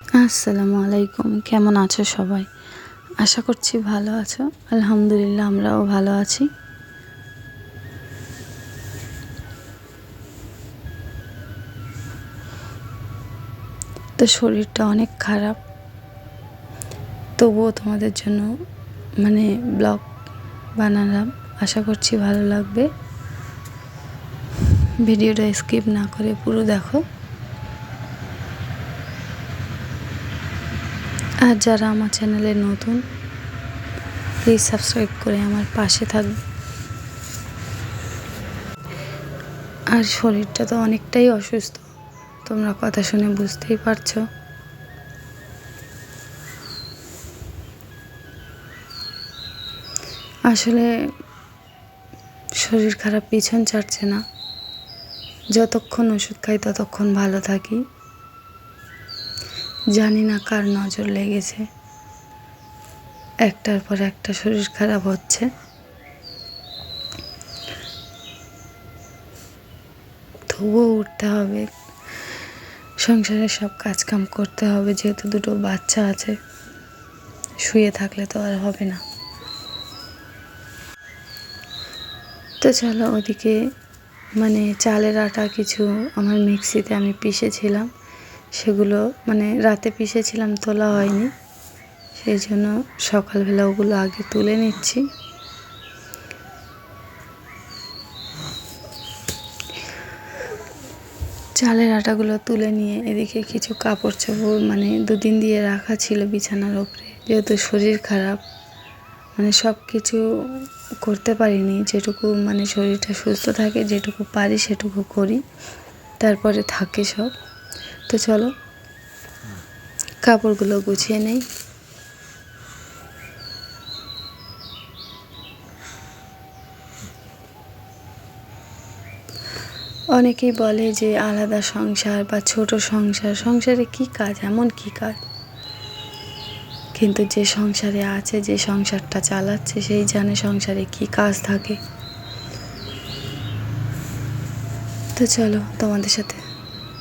আসসালামু আলাইকুম। কেমন আছো সবাই? আশা করছি ভালো আছো। আলহামদুলিল্লাহ, আমরাও ভালো আছি। তো শরীরটা অনেক খারাপ। তবুও তোমাদের জন্য মানে ব্লগ বানালাম। আশা করছি ভালো লাগবে। ভিডিওটা স্কিপ না করে পুরো দেখো। আর যারা আমার চ্যানেলে নতুন প্লিজ সাবস্ক্রাইব করে আমার পাশে থাকবে আর শরীরটা তো অনেকটাই অসুস্থ, তোমরা কথা শুনে বুঝতেই পারছ। আসলে শরীর খারাপ, পিছন ছাড়ছে না। যতক্ষণ ওষুধ খাই ততক্ষণ ভালো থাকি। জানি না কার নজর লেগেছে। একটার পর একটা শরীর খারাপ হচ্ছে। তবুও উঠতে হবে। সংসারের সব কাজকাম করতে হবে, যেহেতু দুটো বাচ্চা আছে। শুয়ে থাকলে তো আর হবে না। তো চলো ওদিকে মানে চালের আটা কিছু আমার মিক্সিতে আমি পিষেছিলাম। সেগুলো মানে রাতে পিষেছিলাম, তোলা হয়নি। সেই জন্য সকালবেলা ওগুলো আগে তুলে নিচ্ছি। চালের আটাগুলো তুলে নিয়ে এদিকে কিছু কাপড় চোপড় মানে দুদিন দিয়ে রাখা ছিল বিছানার ওপরে। যেহেতু শরীর খারাপ মানে সব কিছু করতে পারিনি। যেটুকু মানে শরীরটা সুস্থ থাকে, যেটুকু পারি সেটুকু করি। তারপরে থাকে সব। তো চলো, কাপড়গুলো গুছিয়ে নেই। অনেকেই বলে যে আলাদা সংসার বা ছোট সংসার, সংসারে কি কাজ, এমন কি কাজ? কিন্তু যে সংসারে আছে, যে সংসারটা চালাচ্ছে, সেই জানে সংসারে কি কাজ থাকে। তো চলো তোমাদের সাথে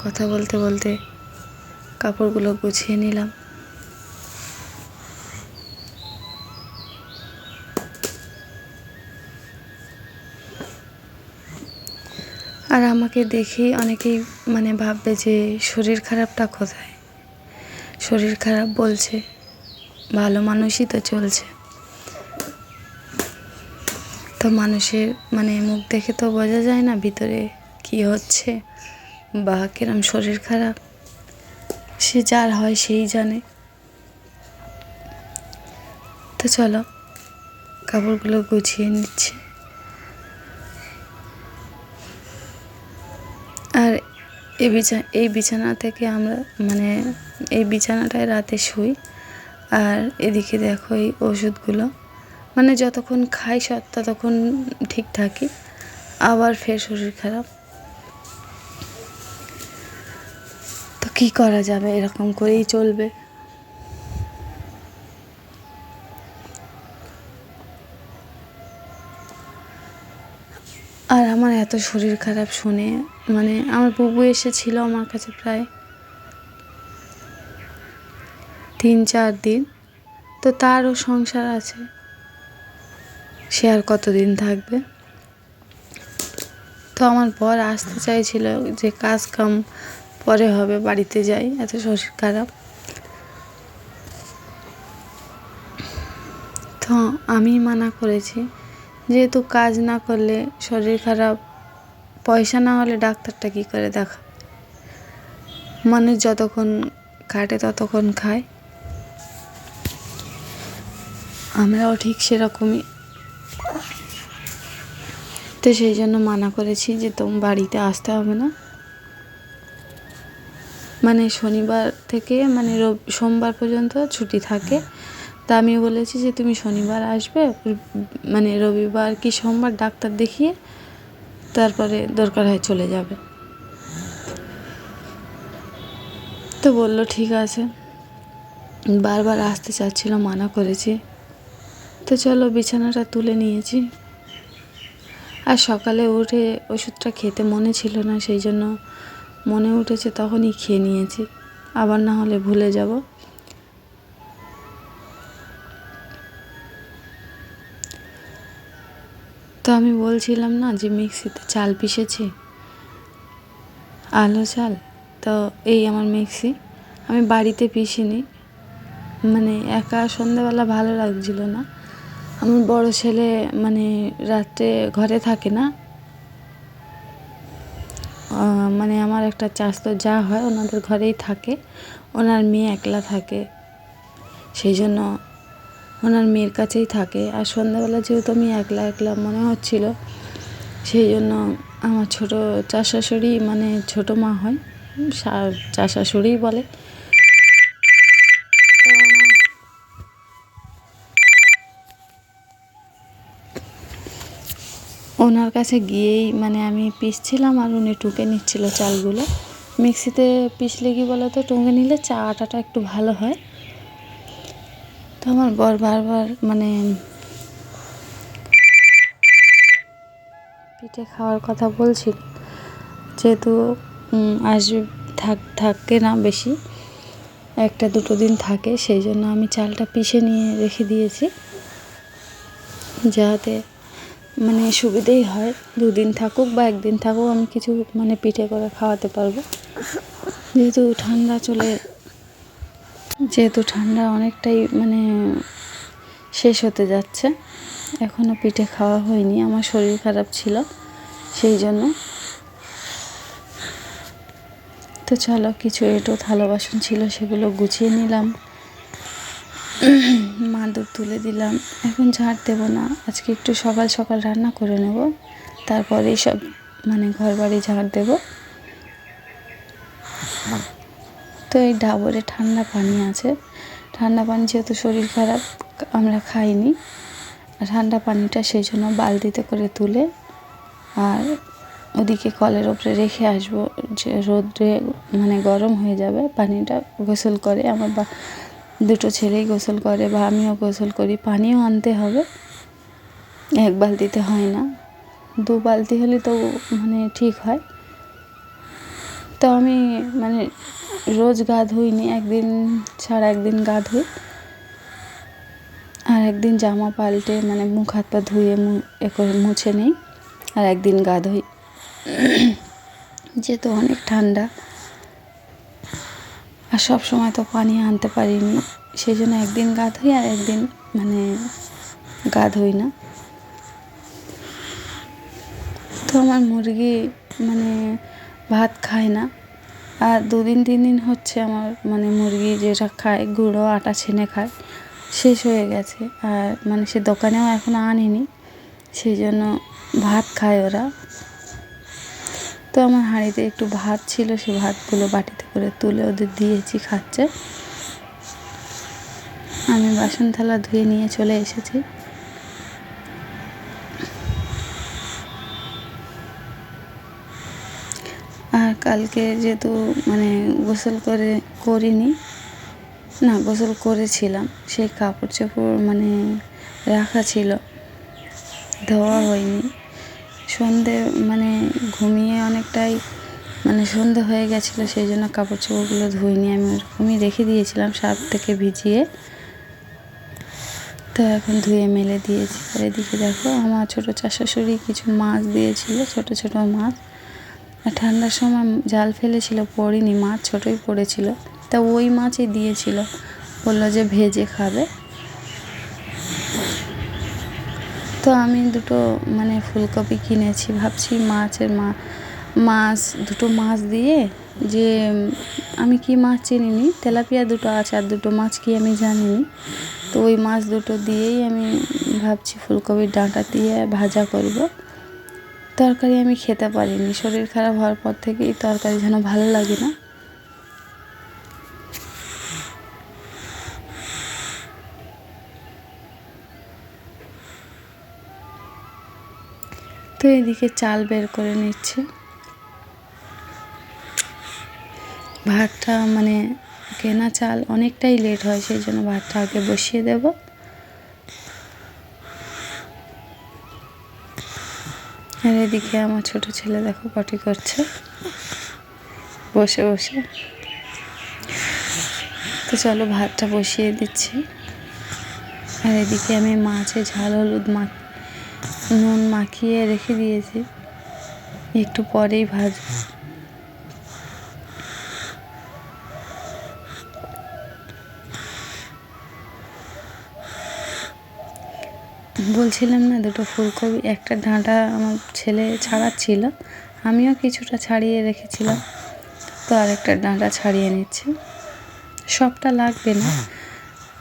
কথা বলতে বলতে কাপড়গুলো গুছিয়ে নিলাম। আর আমাকে দেখেই অনেকেই মানে ভাববে যে শরীর খারাপটা কোথায়? শরীর খারাপ বলছে, ভালো মানুষই তো চলছে। তো মানুষের মানে মুখ দেখে তো বোঝা যায় না ভিতরে কি হচ্ছে। বা কিরম শরীর খারাপ। সে যার হয় সেই জানে। তো চলো, কাপড়গুলো গুছিয়ে নিচ্ছে। আর এই বিছানা এই বিছানা থেকে আমরা মানে এই বিছানাটায় রাতে শুই। আর এদিকে দেখো এই ওষুধগুলো। মানে যতক্ষণ খাই সব ততক্ষণ ঠিক থাকি। আবার ফের শরীর খারাপ। কী করা যাবে? এরকম করেই চলবে। আর আমার এত শরীর খারাপ শুনে মানে আমার বুবু এসেছিল আমার কাছে প্রায় তিন চার দিন। তো তারও সংসার আছে। সে আর কতদিন থাকবে? তো আমার বর আসতে চাইছিল যে কাজ কাম পরে হবে, বাড়িতে যাই, এত শরীর খারাপ। তো আমি মানা করেছি, যেহেতু কাজ না করলে শরীর খারাপ, পয়সা না হলে ডাক্তারটা কী করে দেখা? মানুষ যতক্ষণ খাটে ততক্ষণ খায়। আমরাও ঠিক সেরকমই। তো সেই জন্য মানা করেছি যে তোম বাড়িতে আসতে হবে না। মানে শনিবার থেকে মানে সোমবার পর্যন্ত ছুটি থাকে। তা আমি বলেছি যে তুমি শনিবার আসবে মানে রবিবার কি সোমবার ডাক্তার দেখিয়ে তারপরে দরকার হয় চলে যাবে। তো বলল, ঠিক আছে। বারবার আসতে চাচ্ছিল, মানা করেছি। তো চলো বিছানাটা তুলে নিয়েছি। আর সকালে উঠে ওষুধটা খেতে মনে ছিল না, সেই জন্য মনে উঠেছে তখনই খেয়ে নিয়েছি। আবার না হলে ভুলে যাব। তো আমি বলছিলাম না যে মিক্সিতে চাল পিষেছি? আলো চাল? তো এই আমার মিক্সি। আমি বাড়িতে পিষিনি। মানে একা সন্ধ্যাবেলা ভালো লাগছিল না। আমার বড় ছেলে মানে রাত্রে ঘরে থাকে না। মানে আমার একটা চাষ তো যা হয় ওনাদের ঘরেই থাকে। ওনার মেয়ে একলা থাকে। সেই জন্য ওনার মেয়ের কাছেই থাকে। আর সন্ধ্যাবেলা যেহেতু আমি একলা একলা মনে হচ্ছিল, সেই জন্য আমার ছোট চাষাশুড়ি মানে ছোট মা হয় শা- চাষাশুড়িই বলে। ওনার কাছে গিয়েই মানে আমি পিসছিলাম আর উনি টুকে নিচ্ছিল চালগুলো। মিক্সিতে পিসলে কি বলো তো টুকে নিলে চা আটাটা একটু ভালো হয়। তো আমার বর বারবার মানে পিঠে খাওয়ার কথা বলছিল, যেহেতু আসবে থাক, থাকে না বেশি, একটা দুটো দিন থাকে, সেই জন্য আমি চালটা পিষে নিয়ে রেখে দিয়েছি, যাতে মানে সুবিধেই হয়। দুদিন থাকুক বা একদিন থাকুক আমি কিছু মানে পিঠে করে খাওয়াতে পারব। যেহেতু ঠান্ডা চলে, যেহেতু ঠান্ডা অনেকটাই মানে শেষ হতে যাচ্ছে। এখনও পিঠে খাওয়া হয়নি, আমার শরীর খারাপ ছিল সেই জন্য। তো চলো, কিছু এটো থালা বাসন ছিল সেগুলো গুছিয়ে নিলাম। মাদুর তুলে দিলাম। এখন ঝাড় দেবো না। আজকে একটু সকাল সকাল রান্না করে নেব। তারপরে সব মানে ঘর বাড়ি ঝাড় দেব। তো এই ডাবরে ঠান্ডা পানি আছে। ঠান্ডা পানি যেহেতু শরীর খারাপ, আমরা খাইনি। ঠান্ডা পানিটা সেই জন্য বালতিতে করে তুলে আর ওদিকে কলের ওপরে রেখে আসব। যে রোদ্রে মানে গরম হয়ে যাবে, পানিটা গোসল করে আমার বা দুটো ছেলেই গোসল করে বা আমিও গোসল করি। পানিও আনতে হবে। এক বালতিতে হয় না। দু বালতি হলে তো মানে ঠিক হয়। তো আমি মানে রোজ গা ধুইনি, একদিন ছাড়া একদিন গা ধুই। আর একদিন জামা পাল্টে মানে মুখ হাত পা ধুয়ে এ করে মুছে নিই। আর একদিন গা ধুই। যেহেতু অনেক ঠান্ডা। আর সব সময় তো পানি আনতে পারিনি। সেই জন্য একদিন গা ধুই আর একদিন মানে গা ধুই না। তো আমার মুরগি মানে ভাত খায় না। আর দুদিন, তিন দিন হচ্ছে আমার মানে মুরগি যেটা খায়, গুঁড়ো, আটা ছেনে খায়, শেষ হয়ে গেছে। আর মানে সে দোকানেও এখনও আনেনি। সেই জন্য ভাত খায় ওরা। তো আমার হাঁড়িতে একটু ভাত ছিল, সে ভাতগুলো বাটিতে করে তুলে ওদের দিয়েছি খাচ্ছে। আমি বাসন থালা ধুয়ে নিয়ে চলে এসেছি। আর কালকে যেহেতু মানে গোসল করে করিনি, না গোসল করেছিলাম, সেই কাপড় চোপড় মানে রাখা ছিল, ধোয়া হয়নি। সন্ধে মানে ঘুমিয়ে অনেকটাই মানে সন্ধে হয়ে গেছিল, সেই জন্য কাপড় চোপড়গুলো ধুইনি, আমি ওরকমই রেখে দিয়েছিলাম সার্ফ থেকে ভিজিয়ে। তো এখন ধুয়ে মেলে দিয়েছি। আর এদিকে দেখো, আমার ছোটো চাষাশুড়ি কিছু মাছ দিয়েছিল, ছোট ছোট মাছ। আর ঠান্ডার সময় জাল ফেলেছিল, পড়িনি, মাছ ছোটোই পড়েছিল। তা ওই মাছই দিয়েছিল। বলল যে ভেজে খাবে। তো আমি দুটো মানে ফুলকপি কিনেছি। ভাবছি মাছের মা, মাছ, দুটো মাছ দিয়ে যে, আমি কি মাছ চিনিনি? তেলাপিয়া দুটো আছে আর দুটো মাছ কি আমি জানিনি। তো ওই মাছ দুটো দিয়েই আমি ভাবছি ফুলকপির ডাঁটা দিয়ে ভাজা করব। তরকারি আমি খেতে পারিনি। শরীর খারাপ হওয়ার পর থেকেই তরকারি যেন ভালো লাগে না। তো এদিকে চাল বের করে নিচ্ছে। ভাতটা মানে কেনা চাল অনেকটাই লেট হয়, সেই জন্য ভাতটা আগে বসিয়ে দেব। আর এদিকে আমার ছোট ছেলে দেখো পটি করছে। বসে বসে। তো চলো ভাতটা বসিয়ে দিচ্ছি। আর এদিকে আমি মাছে ঝাল হলুদ মা নুন মাখিয়ে রেখে দিয়েছি। একটু পরেই ভাজবো। বলছিলাম না, দুটো ফুলকপি, একটা ডাঁটা আমার ছেলে ছাড়াচ্ছিল, আমিও কিছুটা ছাড়িয়ে রেখেছিলাম। তো আর একটা ডাঁটা ছাড়িয়ে নিচ্ছি। সবটা লাগবে না।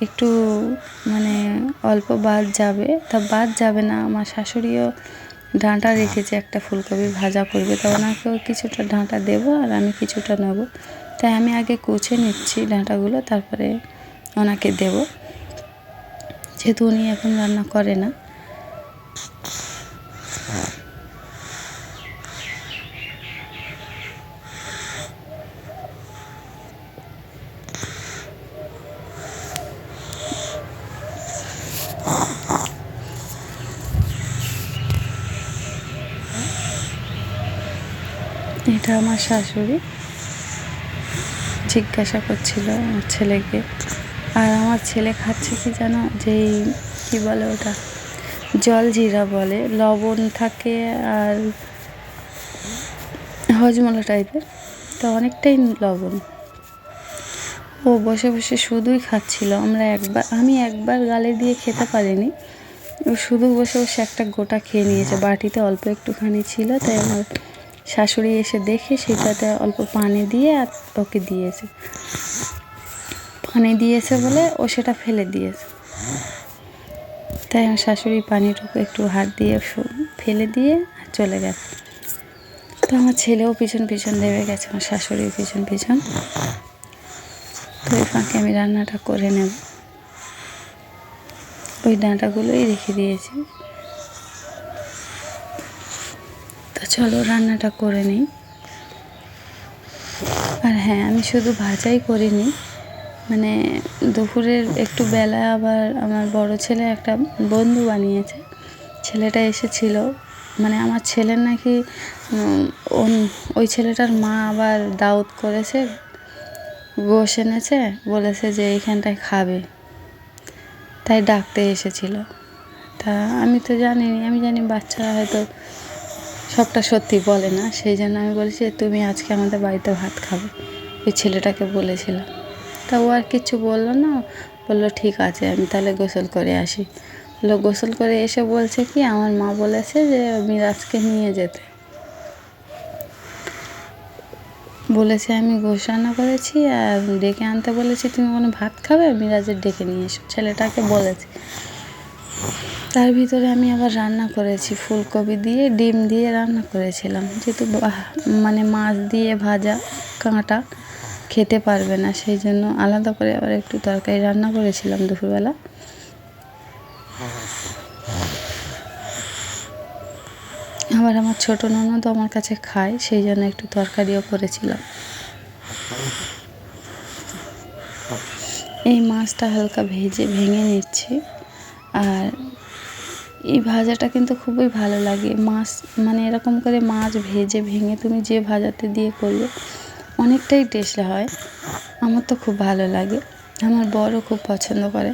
একটু মানে অল্প বাদ যাবে। তা বাদ যাবে না, আমার শাশুড়িও ডাঁটা রেখেছে, একটা ফুলকপি ভাজা করবে। তা ওনাকেও কিছুটা ডাঁটা দেবো আর আমি কিছুটা নেব। তাই আমি আগে কুচে নিচ্ছি ডাঁটাগুলো, তারপরে ওনাকে দেবো। যেহেতু উনি এখন রান্না করে না। এটা আমার শাশুড়ি। জিজ্ঞাসা করছিল আমার ছেলেকে। আর আমার ছেলে খাচ্ছে কি জানো যেই, কি বলে ওটা? জল জিরা বলে। লবণ থাকে আর হজমলা টাইপের তো অনেকটাই লবণ। ও বসে বসে শুধুই খাচ্ছিল। আমরা একবার, আমি একবার গালে দিয়ে খেতে পারিনি। শুধু বসে বসে একটা গোটা খেয়ে নিয়েছে। বাটিতে অল্প একটুখানি ছিল, তাই আমার শাশুড়ি এসে দেখে সেটাতে অল্প পানি দিয়ে আর ওকে দিয়েছে। পানি দিয়েছে বলে ও সেটা ফেলে দিয়েছে। তাই আমার শাশুড়ি পানিটুকু একটু হাত দিয়ে ফেলে দিয়ে আর চলে গেছে। তো আমার ছেলেও পিছন পিছন দেবে গেছে, আমার শাশুড়ির পিছন পিছন। তো ওই ফাঁকে আমি রান্নাটা করে নেব। ওই ডাঁটাগুলোই রেখে দিয়েছি। চলো রান্নাটা করে নিই। আর হ্যাঁ আমি শুধু ভাজাই করিনি। মানে দুপুরের একটু বেলা আবার আমার বড় ছেলে একটা বন্ধু বানিয়েছে। ছেলেটা এসেছিল। মানে আমার ছেলের নাকি ওই ছেলেটার মা আবার দাউদ করেছে। গোশ এনেছে, বলেছে যে এইখানটায় খাবে। তাই ডাকতে এসেছিল। তা আমি তো জানিনি, আমি জানি বাচ্চারা হয়তো সবটা সত্যি বলে না। সেই জন্য আমি বলেছি তুমি আজকে আমাদের বাড়িতে ভাত খাবে। ওই ছেলেটাকে বলেছিলাম। তা ও আর কিচ্ছু বলল না। বলল, ঠিক আছে, আমি তাহলে গোসল করে আসি। বলল, গোসল করে এসে বলছে কি, আমার মা বলেছে যে, মিরাজকে নিয়ে যেতে। বলেছে, আমি গোস রান্না করেছি আর ডেকে আনতে বলেছি, তুমি কোনো ভাত খাবে? মিরাজের ডেকে নিয়ে এসো। ছেলেটাকে বলেছি। তার ভিতরে আমি আবার রান্না করেছি, ফুলকপি দিয়ে, ডিম দিয়ে রান্না করেছিলাম। যেহেতু মানে মাছ দিয়ে ভাজা কাঁটা খেতে পারবে না, সেই জন্য আলাদা করে আবার একটু তরকারি রান্না করেছিলাম দুপুরবেলা। আবার আমার ছোটো ননদ আমার কাছে খায়, সেই জন্য একটু তরকারিও করেছিলাম। এই মাছটা হালকা ভেজে, ভেঙে নিচ্ছি। আর এই ভাজাটা কিন্তু খুবই ভালো লাগে। মাছ মানে এরকম করে মাছ ভেজে, ভেঙে তুমি যে ভাজাতে দিয়ে করবে অনেকটাই টেস্ট হয়। আমার তো খুব ভালো লাগে। আমার বড়ও খুব পছন্দ করে।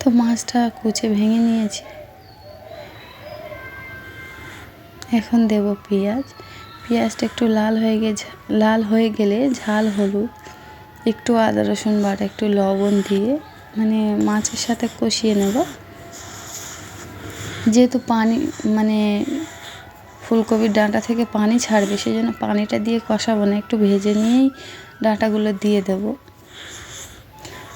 তো মাছটা কুচে ভেঙে নিয়েছি। এখন দেব পেঁয়াজ। পেঁয়াজটা একটু লাল হয়ে গেছে, লাল হয়ে গেলে ঝাল হলুদ। একটু আদা রসুন বাটা, একটু লবণ দিয়ে মানে মাছের সাথে কষিয়ে নেব। যেহেতু পানি মানে ফুলকপির ডাঁটা থেকে পানি ছাড়বে সেই জন্য পানিটা দিয়ে কষাবো না, একটু ভেজে নিয়েই ডাঁটাগুলো দিয়ে দেব।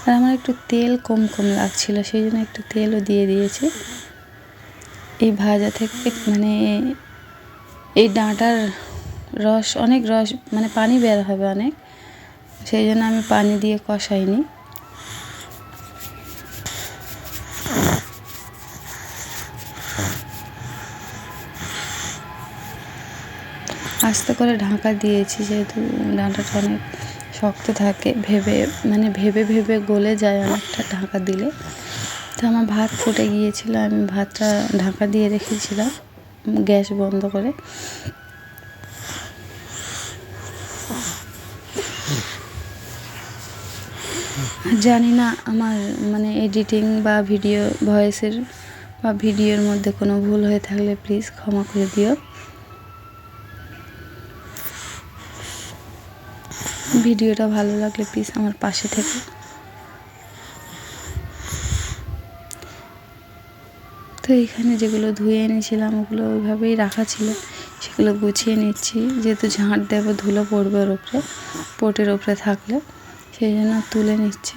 আর আমার একটু তেল কম কম লাগছিল সেই জন্য একটু তেলও দিয়ে দিয়েছি। এই ভাজা থেকে মানে এই ডাঁটার রস, অনেক রস মানে পানি বের হবে অনেক। সেই জন্য আমি পানি দিয়ে কষাইনি। আস্তে করে ঢাকা দিয়েছি, যেহেতু ডাঁটাটা অনেক শক্ত থাকে, ভেবে মানে ভেবে ভেবে গলে যায় অনেকটা ঢাকা দিলে। তো আমার ভাত ফুটে গিয়েছিল, আমি ভাতটা ঢাকা দিয়ে রেখেছিলাম, গ্যাস বন্ধ করে। জানি না আমার মানে এডিটিং বা ভিডিও ভয়েসের বা ভিডিওর মধ্যে কোনো ভুল হয়ে থাকলে প্লিজ ক্ষমা করে দিও। ভিডিওটা ভালো লাগলে প্লিজ আমার পাশে থেকে। তো এখানে যেগুলো ধুয়ে এনেছিলাম, ওগুলো ওইভাবেই রাখা ছিল। সেগুলো গুছিয়ে নিচ্ছি। যেহেতু ঝাঁট দেবো ধুলো পড়বে ওর উপরে, পোটের উপরে থাকলে। সেই জন্য তুলে নিচ্ছি।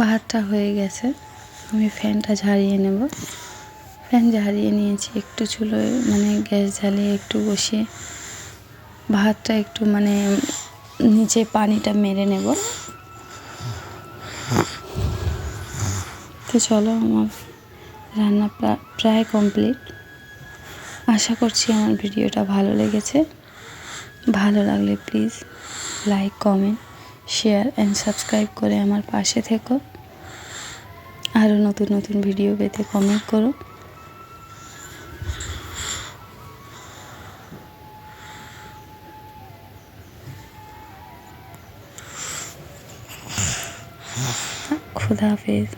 ভাতটা হয়ে গেছে। আমি ফ্যানটা ঝাড়িয়ে নেব। ফ্যান ঝাড়িয়ে নিয়েছি একটু চুলোয় মানে গ্যাস জ্বালিয়ে একটু বসিয়ে। ভাতটা একটু মানে নিচে পানিটা মেরে নেব। তো চলো আমার রান্না প্রা- প্রায় কমপ্লিট। আশা করছি আমার ভিডিওটা ভালো লেগেছে। ভালো লাগলে please like, comment, share and subscribe করে আমার পাশে থেকো। আরও নতুন নতুন ভিডিও পেতে কমেন্ট করো। খুদা হাফেজ।